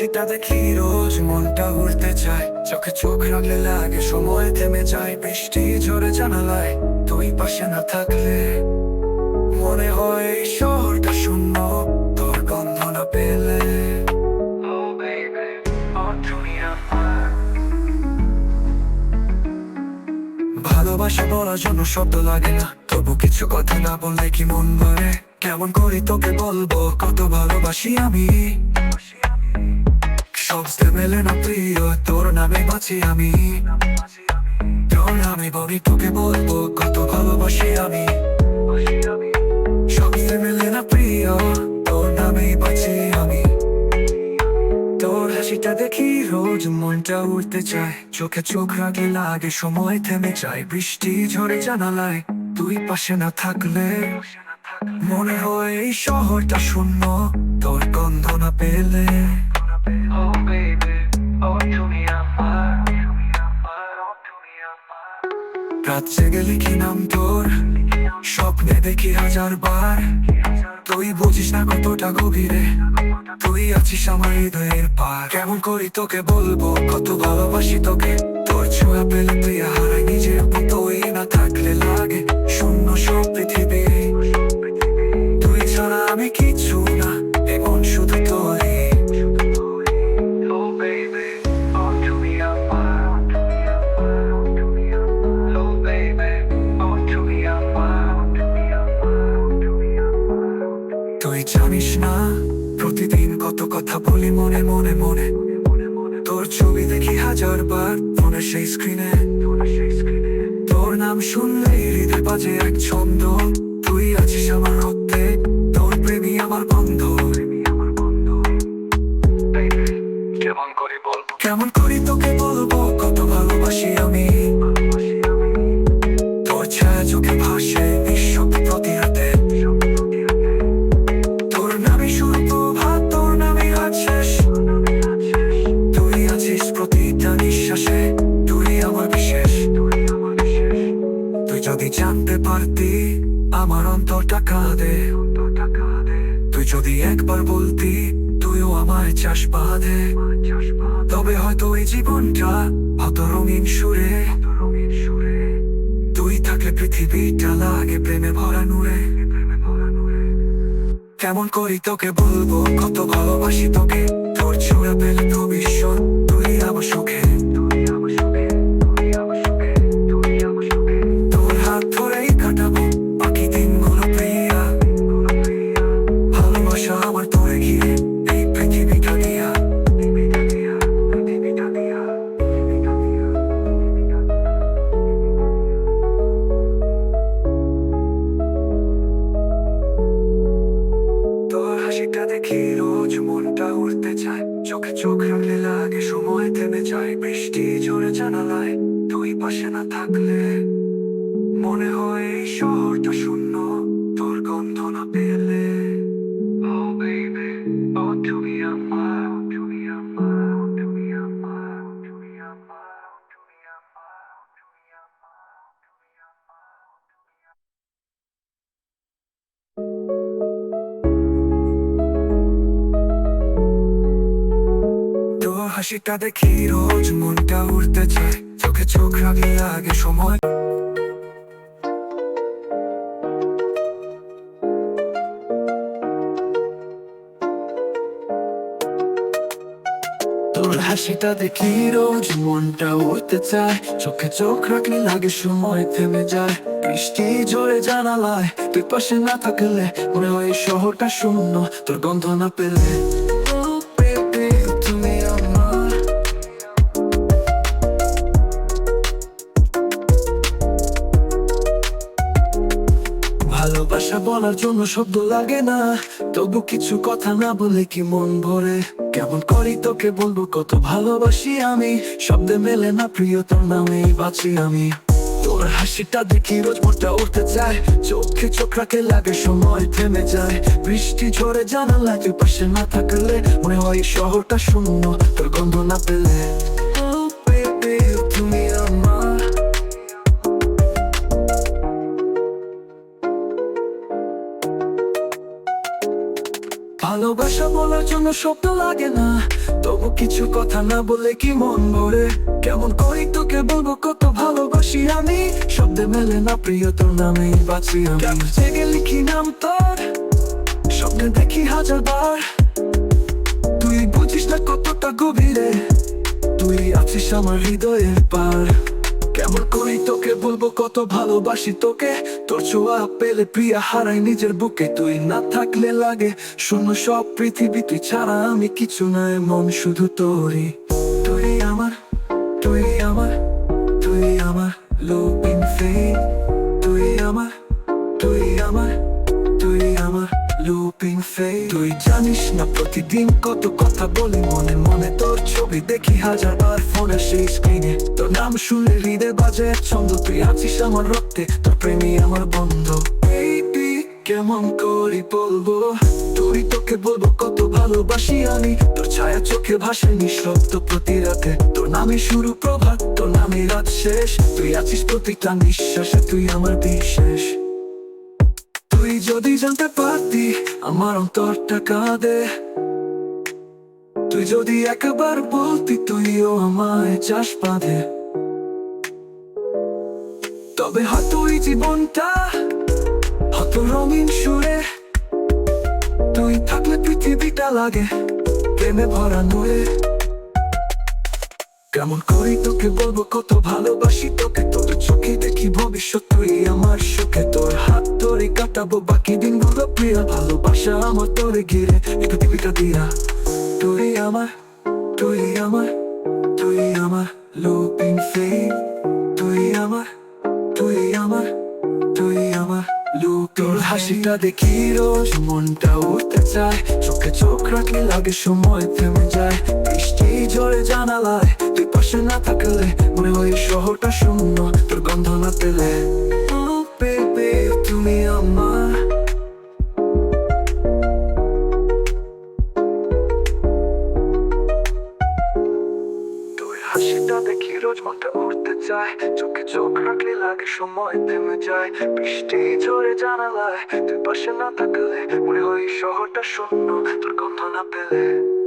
হাসিটা দেখি রোজ মনটা উড়তে চায়। চোখে চোখ রাখলে লাগে, সময় থেমে যায়, বৃষ্টি ঝরে জানালায়। তুই পাশে না থাকলে মনে হয় শহরটা শূন্য। ভালোবাসা বলার জন্য শব্দ লাগে না। তবু কিছু কথা না বললে কি মন ভরে? কেমন করি তোকে বলব? কত ভালোবাসি আমি। শব্দে মেলে না প্রিয়, তোর নামে বাঁচি আমি। তোর নামে বলি তোকে বলব, কত ভালোবাসি আমি। শব্দে মেলে না প্রিয়, তোর নামেই বাঁচি আমি। তোর হাসিটা দেখি রোজ মনটা উঠতে চায়। চোখে চোখ রাখলে লাগে, সময় থেমে যায়। বৃষ্টি ঝরে জানালায় তুই পাশে না থাকলে মনে হয় এই শহরটা শূন্য। তোর গন্ধ না পেলে রাত জেগে লিখি নাম তোর? স্বপ্নে দেখি হাজার বার। তুই বুঝিস না কতটা গভীরে। তুই আছিস আমার হৃদয়ের পার। কেমন করি তোকে বলব, কত ভালোবাসি তোকে। তোর কথা বলি মনে মনে মনে। তোর ছবি দেখি হাজার বার ফোনের সেই স্ক্রিনে তোর নাম শুনলে হৃদয় বাজে এক ছন্দ। যদি একবার বলতি, তুইও আমায় চাষ বাঁধে। তবে হয়তো এই জীবনটা হত রঙিন সুরে। তুই থাকলে পৃথিবীটা লাগে প্রেমে ভরা নূরে। কেমন করি তোকে বলব, কত ভালোবাসি তোকে, তোর ছোড়া পেলে তো বিশ্ব যায় বৃষ্টি ঝরে জানালায় তুই পাশে না থাকলে। মনে হয় এই শহরটা শূন্য তোর গন্ধ না পেলে। হাসিটা দেখি রোজ মনটা উড়তে চায় চোখে চোখ সময়। তোর হাসিটা দেখি রোজ মনটা উঠতে চায় চোখে চোখ রাখলে লাগে সময় থেমে যায়। বৃষ্টি ঝরে জানালায়, তুই পাশে না থাকলে মনে হয় শহরটা শূন্য। তোর গন্ধ না পেলে বলার জন্য শব্দ লাগে না। তবু কিছু কথা না বলে কি মন ভরে? কেমন করি তোকে বলব, কত ভালোবাসি আমি। শব্দে মেলে না প্রিয় তোর নামেই বাঁচি আমি। তোর হাসিটা দেখি রোজ মোটা উঠতে চায়। চোখে চোখ রাখে লাগে সময় থেমে যায়। বৃষ্টি ঝরে জানালা তুই পাশে না থাকলে মনে হয় শহরটা শূন্য, তোর গন্ধ না পেলে। ভালোবাসা বলার জন্য শব্দ লাগে না। তবু কিছু কথা না বলে কি মন ভরে? কেমন করি তোকে বলব কত ভালোবাসি আমি? শব্দে মেলে না প্রিয় তোর নামে বাঁচি আমি। জেগে লিখি নাম তোর স্বপ্নে দেখি হাজার বার তুই বুঝিস না কতটা গভীরে। তুই আছিস আমার হৃদয়ের পার। কেমন করি তোকে বলব, কত ভালোবাসি তোকে। তোর ছোঁয়া পেলে প্রিয়া হারাই নিজের বুকে। তুই না থাকলে লাগে শূন্য সব পৃথিবী, তুই ছাড়া আমি কিছু নয় মন শুধু তোরই। তুই আমার তুই আমার। জানিস না, প্রতিদিন কত কথা বলি, মনে মনে তোর ছবি দেখি হাজার বার ফোনে সেই স্ক্রিনে তোর নাম শুনে হৃদয় বাজে, ছন্দ তুই আছিস আমার রক্তে, তোর প্রেমী আমার বন্ধ। কেমন করি বলব? তুই তোকে বলব, কত ভালোবাসি আমি। তোর ছায়া চোখে ভাসে নিঃশব্দ প্রতি রাতে। তোর নামে শুরু প্রভাত, তোর নামে রাত শেষ। তুই আছিস প্রতিটা নিঃশ্বাসে, তুই আমার বিশেষ। যদি জানতে পারতি, আমার অন্তরটা কাঁদে। তুই যদি একবার বলতি, তুইও আমায় চাষ বাঁধে। তবে হয়তো এই জীবনটা হয়তো রঙিন সুরে। তুই থাকলে পৃথিবীটা লাগে প্রেমে ভরা নয়ে কেমন করি তোকে বলব কত ভালোবাসি তোকে? তোর চোখে দেখি ভবিষ্যৎ তুই আমার সুখে। তোর হাত ধরে কাটাবো বাকি দিনগুলো প্রিয়। ভালোবাসা আমার তোরে ঘিরে এই পৃথিবীটা দিয়া। তুই আমার তুই আমার তুই আমার লুপিং ফেম তুই আমার তুই আমার তুই আমার তোর হাসিটা দেখি রোজ মনটা উঠতে চায়। চোখে চোখ রাখলে লাগে সময় থেমে যায়। বৃষ্টি ঝরে জানালায় পাশে না থাকলে মনে হয় শহরটা শূন্য তোর গন্ধ না পেলে। Oh, তুমি আমার। হাসিটা দেখি রোজ মনটা উঠতে চায় চোখে চোখ রাখলে লাগে সময় থেমে যায় বৃষ্টি ঝরে জানালায় তুই পাশে না থাকলে মনে হয় শহরটা শূন্য তোর গন্ধ না পেলে।